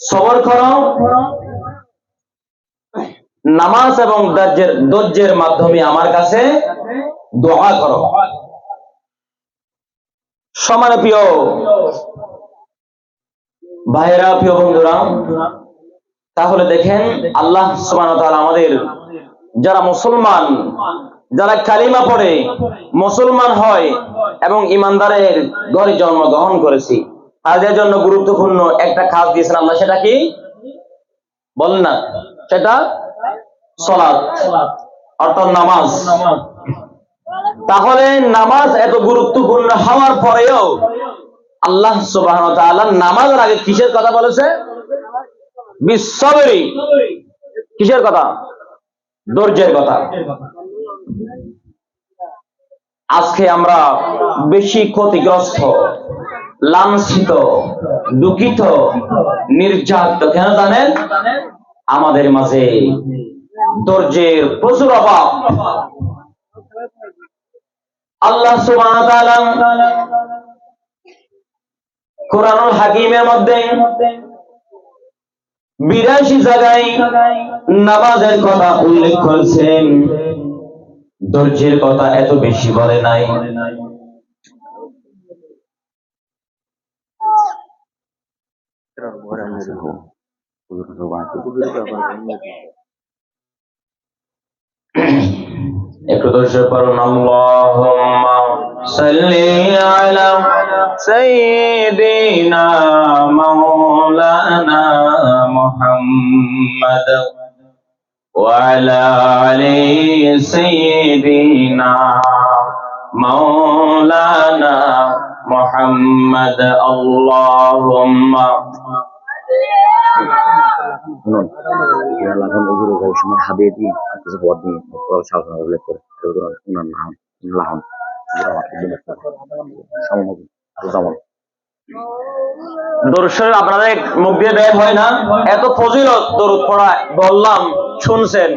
সবর করো। নামাজ এবং ধৈর্যের ধৈর্যের মাধ্যমে আমার কাছে দোয়া করো। সমান প্রিয় ভাইরা প্রিয় বন্ধুরা, তাহলে দেখেন আল্লাহ সুবহানাহু আমাদের, যারা মুসলমান, যারা কালিমা পড়ে, মুসলমান হয় এবং ইমানদারের ঘরে জন্মগ্রহণ করেছি। তাদের জন্য গুরুত্বপূর্ণ একটা কাজ দিয়েছেন আল্লাহ, সেটা কি? বলেন না, সেটা সলাৎ, অর্থাৎ নামাজ। তাহলে নামাজ এত গুরুত্বপূর্ণ হওয়ার পরেও আল্লাহ তাআলা নামাজের আগে কিসের কথা বলেছে? বিশ্বরী কিসের কথা? ধৈর্যের কথা। আজকে আমরা বেশি ক্ষতিগ্রস্ত, লাঞ্ছিত, দুঃখিত, নির্যাতিত, কেন জানেন? আমাদের মাঝে ধৈর্যের প্রচুর অভাব। আল্লাহ কোরআনুল হাকিমের মধ্যে বিরাশি জায়গায় নামাজের কথা উল্লেখ করেছেন। ধৈর্যের কথা এত বেশি বলে নাই। একটু দর্শক পারুন আল্লাহুম্মা সাল্লি আলা সাইয়্যিদিনা মাওলানা মুহাম্মদ। وعلى آل سيدنا مولانا محمد اللهم শুনুন ইয়া লাগান উজুর গাই সময় হাবিবি কিছু বদ দিন তোর সালনা উল্লেখ করে এগুলো উনার নাম লাহন সমমত যেমন দর্শক আপনাদের মুখ দিয়ে বের হয় না এত ফজিলত দরুদ পড়া বললাম শুনছেন।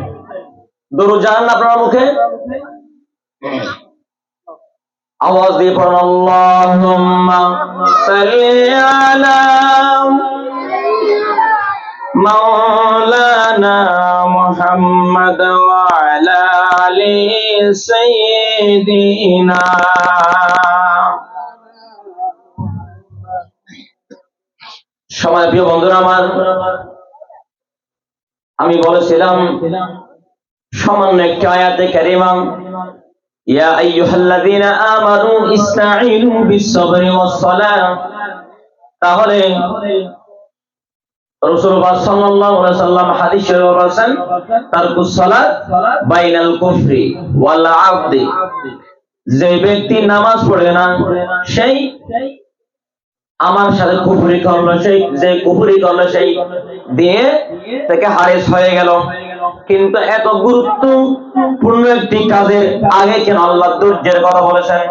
দরুদ জানান না আপনার মুখে? আওয়াজ দিয়ে পড়ুন, আল্লাহুম্মা সাল্লি আলা মাওলানা মুহাম্মদ ওয়া সময় প্রিয় বন্ধুরা আমার আমি বলেছিলাম, সামান্য একটি আয়াতে কারিমা ইয়া আইয়ুহাল্লাযীনা আমানু ইসতাঈনু বিস-সাবরি ওয়াস-সালাহ তাহলে রাসূলুল্লাহ সাল্লাল্লাহু আলাইহি সাল্লাম হাদিস বলেছেন তারকুস সালাত বাইনাল কুফরি ওয়াল আবদি যে ব্যক্তি নামাজ পড়ে না, সেই আমার সাথে কুফুরি করল, সেই যে কুফুরি করল, সেই দিয়ে থেকে হারিস হয়ে গেল। কিন্তু এত গুরুত্বপূর্ণ একটি কাজের আগে কেন আল্লাহ ধৈর্যের কথা বলেছেন?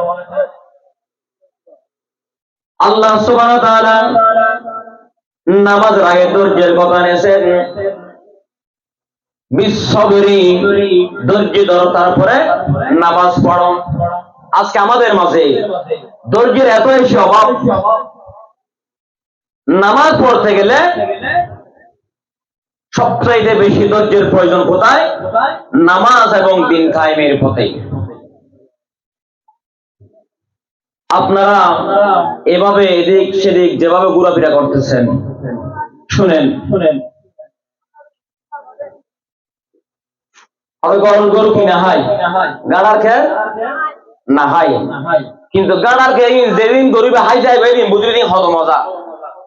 আল্লাহ সুবহানাহু নামাজের আগে ধৈর্যের কথা এনেছেন। বিশ্বরী ধৈর্য ধরো, তারপরে নামাজ পড়ো। আজকে আমাদের মাঝে ধৈর্যের এত বেশি অভাব নামাজ পড়তে গেলে সবচাইতে বেশি ধৈর্যের প্রয়োজন কোথায়? নামাজ এবং দিন কায়েমের পথে। আপনারা এভাবে এদিক সেদিক যেভাবে ঘোরাফেরা করতেছেন শুনেন। শুনেন। হবে গরম গরু কি না হাই? গানার খেয়ে না হাই। কিন্তু গানার খেয়ে যেদিন গরিবে হাই যাইবে এদিন বুঝলি হত মজা।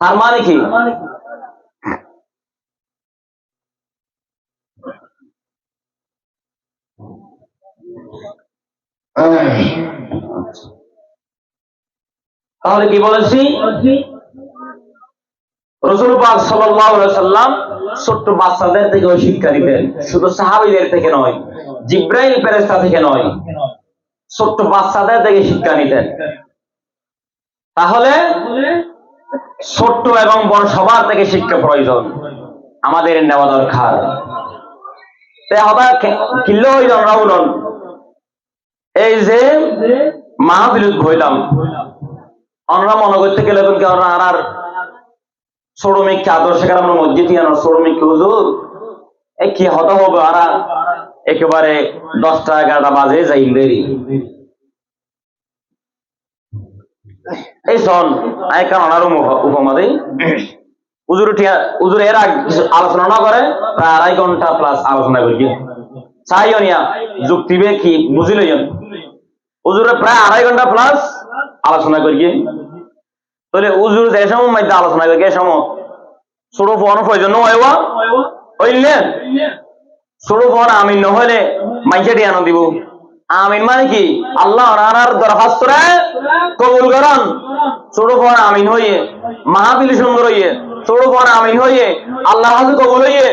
তার মানে কি? তাহলে কি বলেছি? রসুল পাক সাল্লাম ছোট্ট বাচ্চাদের থেকেও শিক্ষা দিতেন। শুধু সাহাবীদের থেকে নয় জিব্রাইল ফেরেশতা থেকে নয় ছোট্ট বাচ্চাদের থেকে শিক্ষা নিতেন। তাহলে ছোট্ট এবং বড় সবার থেকে শিক্ষা প্রয়োজন। আমাদের নেওয়া দরকার। এই যে হইলাম আমরা মনে করতে গেলে আমরা আর আদর্শ ইয়ানো শ্রমিককে হুজুর, এ কি হতে হবে? আর একেবারে দশটা, এগারোটা বাজে যাই দেরি। এই শোন আমি আরও উপমা দিই। উজুর উঠিয়া উজুর এর আলোচনা না করে, প্রায় আড়াই ঘণ্টা প্লাস আলোচনা করি চাই অনিয়া যুক্তিবে কি বুঝিল উজুরে প্রায় আড়াই ঘণ্টা প্লাস আলোচনা করি তাহলে উজুর যে সময় মধ্যে আলোচনা করি এ সময় ছোট ফোন প্রয়োজন হইবা হইলে ছোট ফোন আমি নহলে মাইকে ডিয়ানো দিব। আমিন মানে কি? আল্লাহ রানার দরখাস্ত রে কবুল করন। ছোট ফোন আমিন হইয়ে মাহাবিল সুন্দর হইয়ে, ছোট ফোন আমিন হইয়ে আল্লাহ হাজু কবুল হইয়ে।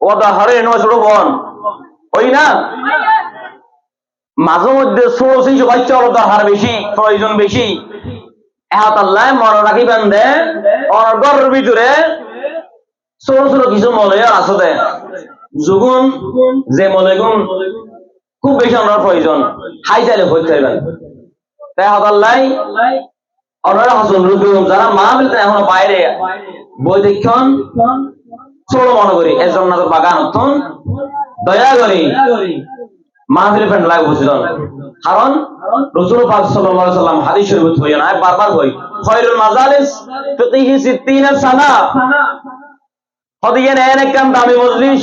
ও হরে নয় ছোট ফোন হই না? মাঝে মধ্যে ছোট শিশু বাচ্চা হলো দরকার বেশি, প্রয়োজন বেশি। এহাত আল্লাহ মনে রাখিবেন দে, অনর্গর ভিতরে ছোট ছোট কিছু মলয় আছে দে। যখন যে মলয়গুন খুব বেশি আমরা প্রয়োজন। হাই চাইলে হইতে হইবেন তাই অনারা রুবি যারা মা বলতেন এখনও বাইরে মনে করি বাগান হতন দয়া করি ফ্রেন্ড বুঝলেন কারণ রসুল পাক সাল্লাম শরীফ হই না বারবার হই মাজালিস ফিকিহি 60 সানা। এন এন দামি মজলিস।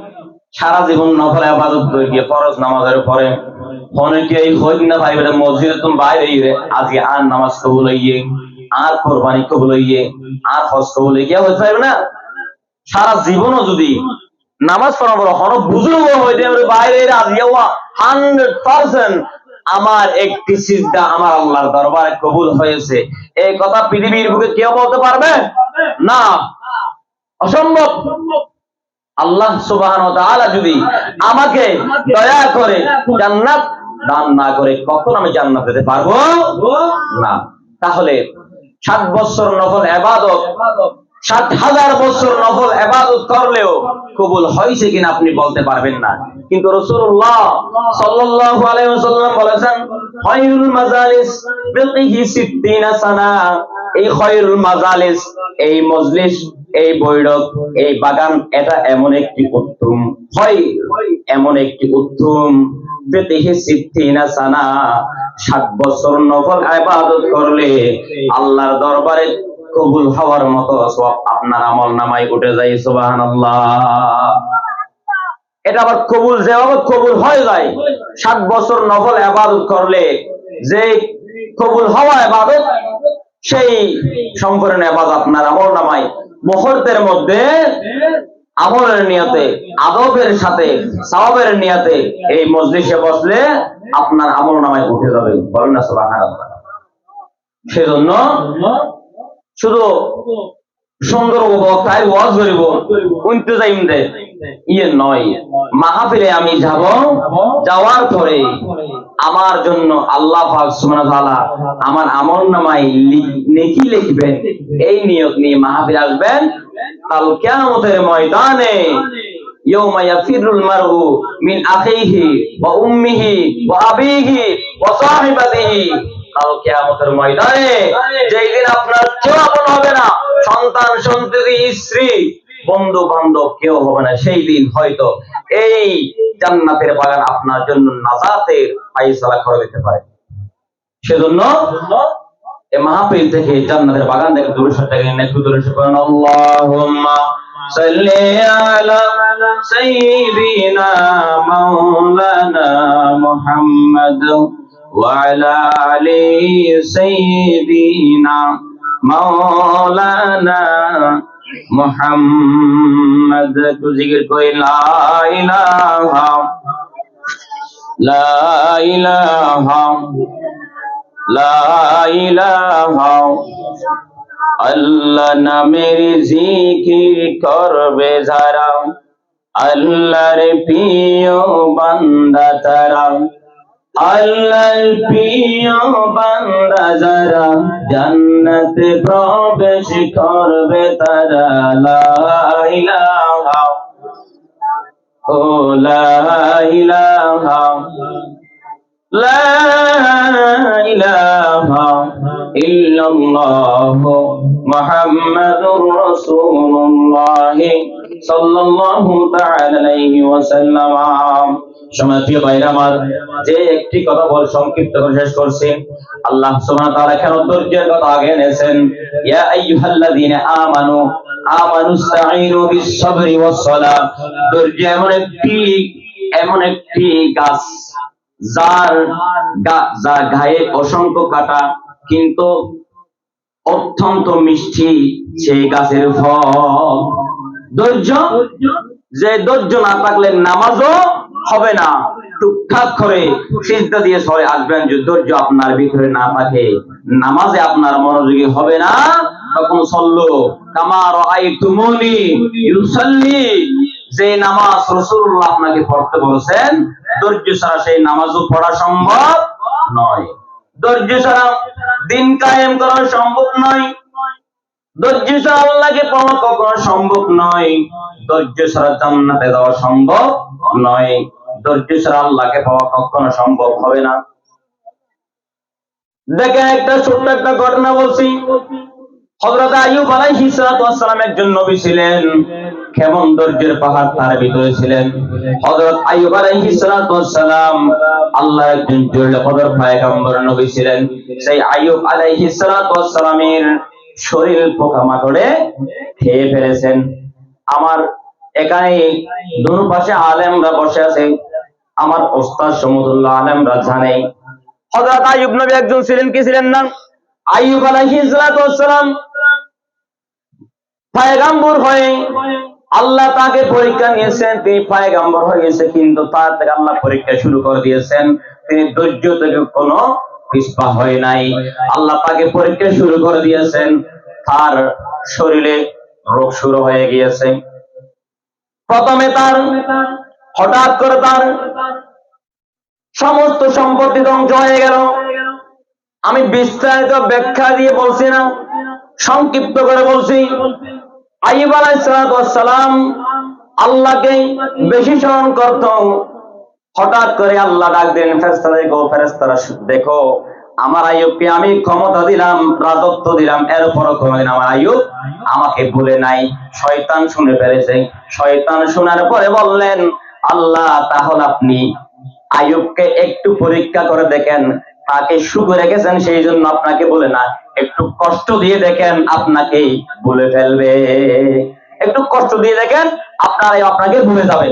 সারা জীবন নফল আবাদত করে গিয়ে ফরজ নামাজের পরে অনেকে এই হই না ভাই বেটা মসজিদে তুমি বাইরে গিয়ে আজকে আর নামাজ কবুল হইয়ে আর কোরবানি কবুল হইয়ে আর হজ কবুল হইয়ে হইতে পারবে না? সারা জীবনও যদি নামাজ পড়া বড় হন বুজুর্গ হইতে পারে বাইরে আজকে হান্ড্রেড পার্সেন্ট আমার একটি সিজদা আমার আল্লাহর দরবারে কবুল হয়েছে। এই কথা পৃথিবীর বুকে কেউ বলতে পারবে? না। অসম্ভব। আল্লাহ সুবাহান যদি আমাকে দয়া করে জান্নাত দান না করে, কখন আমি জান্নাত পেতে পারব? না। তাহলে সাত বছর নকল এবাদত সাত হাজার বছর নফল এবাদত করলেও কবুল হয়েছে কিনা আপনি বলতে পারবেন না। কিন্তু রসুল্লাহ সাল্লাল্লাহু বলেছেন মাজালিস বিলকিহি 60 এই মাজালিস, এই মজলিস, এই এই বাগান, এটা এমন একটি উত্তম হয় এমন একটি উত্তম বেতিহি সিদ্ধিনা সানা। সাত বছর নফল ইবাদত করলে আল্লাহর দরবারে কবুল হওয়ার মতো সব আপনার আমল নামায় উঠে যায়, সুবহানাল্লাহ। এটা আবার কবুল যেভাবে কবুল হয়ে যায়, সাত বছর নফল আবাদত করলে, যে কবুল হওয়া আবাদত, সেই সম্পূর্ণ আবাদত আপনার আমল নামায়। মুহূর্তের মধ্যে আমলের নিয়তে, আদবের সাথে, সওয়াবের নিয়তে এই মজলিসে বসলে আপনার আমল নামায় উঠে যাবে। বলেন না, সুবহানাল্লাহ। সেজন্য শুধু সুন্দর বক্তায় ওয়াজ করিব উনতে যাইম দে। ইয়ে নয়। মাহফিলে আমি যাব যাওয়ার পরে আমার জন্য আল্লাহ পাক সুবহানাহু তাআলা আমার আমল নামায় নেকি লিখবেন। এই নিয়ত নিয়ে মাহফিল আসবেন। কাল কিয়ামতের ময়দানে মিন আখিহি ওয়া উম্মিহি ওয়া আবিহি ওয়া সাহিবাতিহি কাল কিয়ামতের ময়দানে যেই দিন আপনার কেউ আপন হবে না, সন্তান, সন্ততি, স্ত্রী বন্ধু বান্ধব কেউ হবে না, সেই দিন হয়তো এই জান্নাতের বাগান আপনার জন্য নাজাতের ফাইসালা করে দিতে পারে। সেজন্য মাহফিল থেকে জান্নাতের বাগান থেকে দূরে সরে গেলেন একটু দূরে সরে আল্লাহুম্মা সাল্লি আলা সাইয়্যিদিনা মাওলানা মুহাম্মদ। ওয়া আলা আলি সাইয়্যিদিনা মাওলানা মুহাম্মদ তু জিকির কই লা ইলাহা লা ইলাহা লা ইলাহা আল্লাহ নামের জিকির করবে যারা আল্লাহর প্রিয় বান্দা তারা আল্লাহর প্রিয় বান্দা যারা জান্নাতে প্রবেশ করবে তারা লা ইলাহা ও লা ইলাহা লা ইলাহা ইল্লাল্লাহ মুহাম্মাদুর রাসূলুল্লাহ সাল্লাল্লাহু তাআলা আলাইহি ওয়াসাল্লাম সময় আমার, যে একটি কথা বল, সংক্ষিপ্ত শেষ করছি। আল্লাহ সুবহানাহু ধৈর্যের কথা আগে এনেছেন। ইয়া আমানু আমানু ধৈর্য এমন একটি এমন একটি গাছ, যার গায়ে অসংখ্য কাটা, কিন্তু অত্যন্ত মিষ্টি সেই গাছের ফল। ধৈর্য? যে ধৈর্য না থাকলে নামাজও হবে না। টুকটাক করে সিজদা দিয়ে সরে আসবেন ধৈর্য আপনার ভিতরে না থাকে। নামাজে আপনার মনোযোগী হবে না। তখন সল্লো কামার আই তুমনি ইউসাল্লি, যে নামাজ রসুল্লাহ আপনাকে পড়তে বলেছেন, ধৈর্য ছাড়া সেই নামাজও পড়া সম্ভব নয়। ধৈর্য ছাড়া দিন কায়েম করা সম্ভব নয়। আল্লাহকে পাওয়া কখনো সম্ভব নয়। ধৈর্য জান্নাতে সম্ভব নয়। ধৈর্য আল্লাহকে পাওয়া কখনো সম্ভব হবে না। একটা ছোট্ট একটা ঘটনা বলছি। একজন নবী ছিলেন। কেমন পাহাড় তার ভিতরে ছিলেন? হযরত আইয়ুব আলাইহিস সালাতু ওয়াস সালাম আল্লাহর একজন জলিল কদর পয়গম্বর নবী ছিলেন। সেই আইয়ুব আলাই সালাতু ওয়াস সালামের শরীর পোকামাকড়ে খেয়ে ফেলেছেন। আমার এখানে দুনো পাশে আলেমরা বসে আছে। আমার ওস্তাদ সমুদুল্লাহ আলেমরা জানে। হযরত আইয়ুব নবী একজন ছিলেন, কি ছিলেন না? আইয়ুব আলাইহিস সালাম পয়গাম্বর হয়ে আল্লাহ তাকে পরীক্ষা নিয়েছেন। তিনি পয়গাম্বর হয়ে গেছে, কিন্তু তার থেকে আল্লাহ পরীক্ষা শুরু করে দিয়েছেন। তিনি ধৈর্য থেকে কোনো পিছপা হয় নাই। আল্লাহ তাকে পরীক্ষা শুরু করে দিয়েছেন। তার শরীরে রোগ শুরু হয়ে গিয়েছে। প্রথমে তার হঠাৎ করে তার সমস্ত সম্পত্তি ধ্বংস হয়ে গেল। আমি বিস্তারিত ব্যাখ্যা দিয়ে বলছি না, সংক্ষিপ্ত করে বলছি। আইব আলাইসালাম আল্লাহকে বেশি স্মরণ করত হঠাৎ করে আল্লাহ ডাক দিলেন ফেরেস্তা দেখো ফেরেস্তারা দেখো, আমার আয়ুবকে আমি ক্ষমতা দিলাম, রাজত্ব দিলাম, এরপরও কোনোদিন আমার আয়ুব আমাকে ভুলে নাই। শয়তান শুনে ফেলেছে। শয়তান শোনার পরে বললেন, আল্লাহ, তাহলে আপনি আয়ুবকে একটু পরীক্ষা করে দেখেন। তাকে সুখে রেখেছেন সেই জন্য আপনাকে বলে না। একটু কষ্ট দিয়ে দেখেন আপনাকে ভুলে ফেলবে। একটু কষ্ট দিয়ে দেখেন আপনার আপনাকে ভুলে যাবে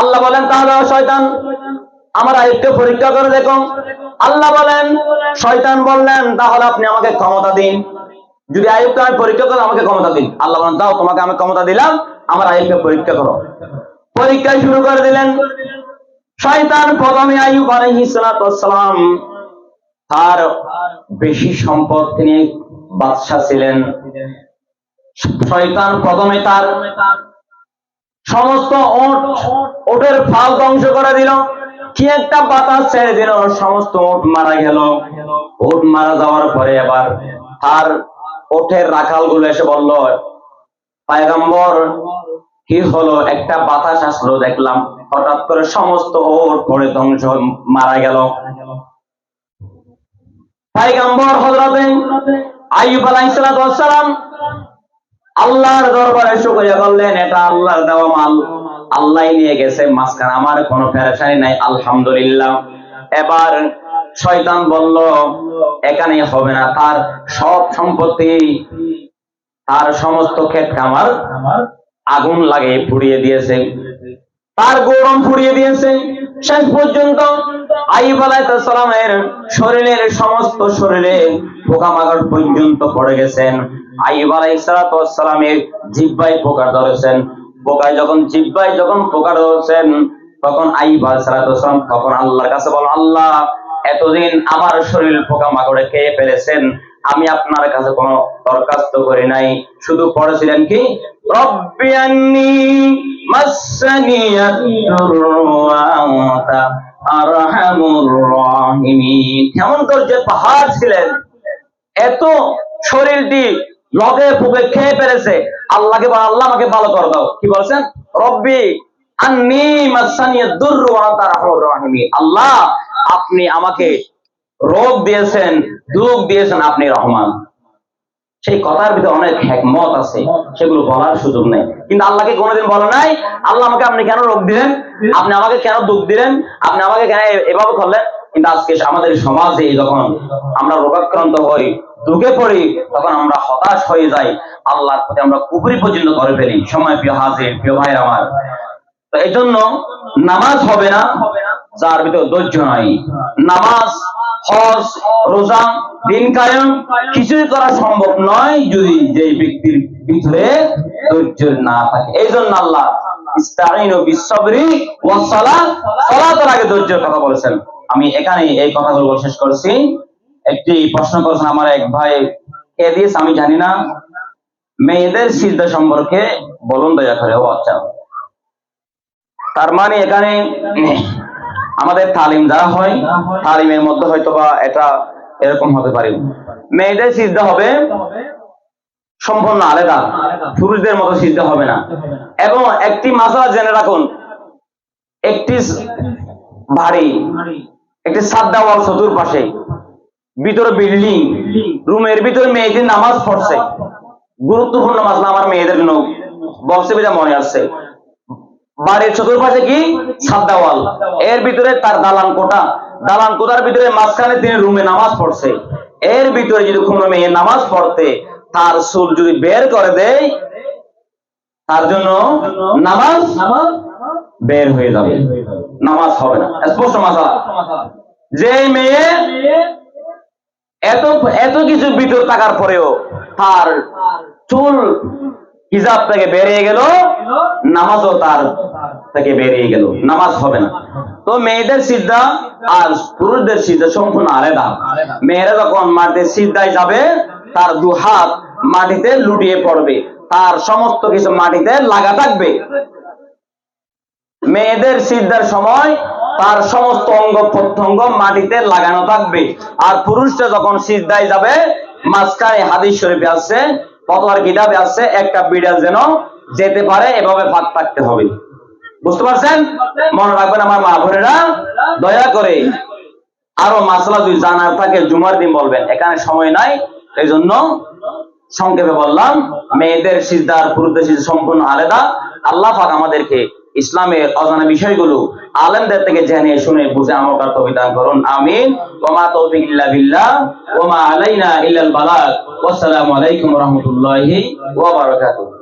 আল্লাহ বলেন, তাহলে শয়তান, আমার আয়ুবকে পরীক্ষা করে দেখো। আল্লাহ বলেন, শয়তান বললেন, তাহলে আপনি আমাকে ক্ষমতা দিন। যদি আয়ুবকে আমি পরীক্ষা করো, আমাকে ক্ষমতা দিন। আল্লাহ বলেন, দাও, তোমাকে আমি ক্ষমতা দিলাম, আমার আয়ুবকে পরীক্ষা করো। পরীক্ষা শুরু করে দিলেন। শয়তান প্রথমে আইয়ুব আলাইহিস সালাতু তার বেশি সম্পদ তিনি বাদশা ছিলেন। শয়তান প্রথমে তার সমস্ত ওট, ওটের ফাল ধ্বংস করে দিল। কি একটা বাতাস ছেড়ে দিল, সমস্ত ওট মারা গেল। ওট মারা যাওয়ার পরে এবার তার ওঠের রাখালগুলো এসে বলল, পায়গাম্বর, কি হলো? একটা বাতাস আসলো, দেখলাম হঠাৎ করে সমস্ত ওট পড়ে ধ্বংস মারা গেল। পাইগাম্বর হজরতে আইয়ুব আলাইহিস সালাম আল্লাহর দরবারে শুকরিয়া করলেন, এটা আল্লাহর দেওয়া মাল। আল্লাহ নিয়ে গেছে মাঝখানে। আমার কোনো পেরেশানি নাই, আলহামদুলিল্লাহ। এবার শয়তান বলল, এখানে হবে না, তার সব সম্পত্তি, তার সমস্ত ক্ষেত খামার আগুন লাগিয়ে পুড়িয়ে দিয়েছে। তার গৌরম পুড়িয়ে দিয়েছে। শেষ পর্যন্ত আইব আলাইসালামের শরীরের সমস্ত শরীরে পোকামাকড় পর্যন্ত পড়ে গেছেন। আইব আলাইসালামের জিব্বাই পোকা ধরেছেন। পোকায় যখন জিব্বাই যখন পোকা ধরেছেন, তখন আইব আলাইসালাম তখন আল্লাহর কাছে বল আল্লাহ, এতদিন আমার শরীর পোকা মাকড়ে খেয়ে ফেলেছেন আমি আপনার কাছে কোনো দরখাস্ত করি নাই। শুধু পড়েছিলেন কি? পাহাড় ছিলেন, এত শরীরটি লগে ফুকে খেয়ে ফেলেছে, আল্লাহকে বল আল্লাহ আমাকে ভালো করে দাও। কি বলছেন? রব্বি আন্নি মাসানি দুররু আল্লাহ, আপনি আমাকে রোগ দিয়েছেন দুঃখ দিয়েছেন আপনি রহমান। সেই কথার ভিতরে অনেক হেকমত আছে, সেগুলো বলার সুযোগ নেই। কিন্তু আল্লাহকে কোনোদিন বলে নাই, আল্লাহ আমাকে আপনি কেন রোগ দিলেন? আপনি আমাকে কেন দুঃখ দিলেন? আপনি আমাকে কেন এভাবে করলেন? কিন্তু আজকে আমাদের সমাজে যখন আমরা রোগাক্রান্ত হই, দুঃখে পড়ি, তখন আমরা হতাশ হয়ে যাই, আল্লাহর প্রতি আমরা কুপুরি পর্যন্ত করে ফেলি। সময় প্রিয় হাজির, প্রিয় ভাই আমার। তো এই জন্য নামাজ হবে না, যার ভিতরে ধৈর্য নাই। নামাজ হজ, রোজা, দিন কায়ম কিছুই করা সম্ভব নয় যদি যে ব্যক্তির ভিতরে ধৈর্য না থাকে। এই জন্য আল্লাহ আমি এখানে এই কথাগুলো শেষ করছি। একটি প্রশ্ন করেছেন আমার এক ভাই, কে দিয়েছে আমি জানি না। মেয়েদের সিদ্ধা সম্পর্কে বলুন দয়া করে, ও আচ্ছা। তার মানে এখানে আমাদের তালিম যারা হয়, তালিমের মধ্যে হয়তো বা এটা এরকম হতে পারে। মেয়েদের সিদ্ধা হবে সম্পূর্ণ আলাদা। পুরুষদের মতো সিদ্ধা হবে না। এবং একটি মাসা জেনে রাখুন, একটি বাড়ি, একটি সাদ্দা ওয়াল চতুর্পাশে, ভিতরে বিল্ডিং, রুমের ভিতরে মেয়েদের নামাজ পড়ছে। গুরুত্বপূর্ণ মাসলা আমার মেয়েদের জন্য। বক্সে বিধা মনে আসছে বাড়ির চতুর্পাশে কি? সাদা ওয়াল এর ভিতরে তার দালান কোটা দালান কোটার ভিতরে মাঝখানে তিনি রুমে নামাজ পড়ছে। এর ভিতরে যদি কোনো মেয়ে নামাজ পড়তে, তার চুল যদি বের করে দেয়, তার জন্য নামাজ বের হয়ে যাবে। নামাজ হবে না। স্পষ্ট মাসা যে মেয়ে এত এত কিছু ভিতর থাকার পরেও তার চুল হিজাব থেকে বেরিয়ে গেল, নামাজও তার থেকে বেরিয়ে গেল। নামাজ হবে না। তো মেয়েদের সিদ্ধা আর পুরুষদের সিদ্ধা সম্পূর্ণ আলাদা। মেয়েরা যখন মাটিতে সিদ্ধায় যাবে, তার দু হাত মাটিতে লুটিয়ে পড়বে। তার সমস্ত কিছু মাটিতে লাগা থাকবে। মেয়েদের সিদ্ধার সময় তার সমস্ত অঙ্গ প্রত্যঙ্গ মাটিতে লাগানো থাকবে। আর পুরুষটা যখন সিদ্ধায় যাবে, মাঝখানে হাদিস শরীফে আছে ফতোয়ার কিতাবে আছে একটা বিড়াল যেন যেতে পারে, এভাবে ফাঁক থাকতে হবে। বুঝতে পারছেন? মনে রাখবেন আমার মা বোনেরা, দয়া করে আরও মাসলা যদি জানার থাকে, জুমার দিন বলবেন। এখানে সময় নাই এই জন্য সংক্ষেপে বললাম, মেয়েদের সিজদার পুরুষদের সিদ্ধা সম্পূর্ণ আলাদা। আল্লাহ পাক আমাদেরকে ইসলামের অজানা বিষয়গুলো আলেমদের থেকে জেনে শুনে বুঝে আমার কর্তব্য দান করুন। আমিন। ওমা তৌফিক ইল্লা বিল্লাহ। ওমা আলাইনা ইল্লাল বালাগ। ওয়াসসালামু আলাইকুম ওয়া রাহমাতুল্লাহি ওয়া বারাকাতুহু।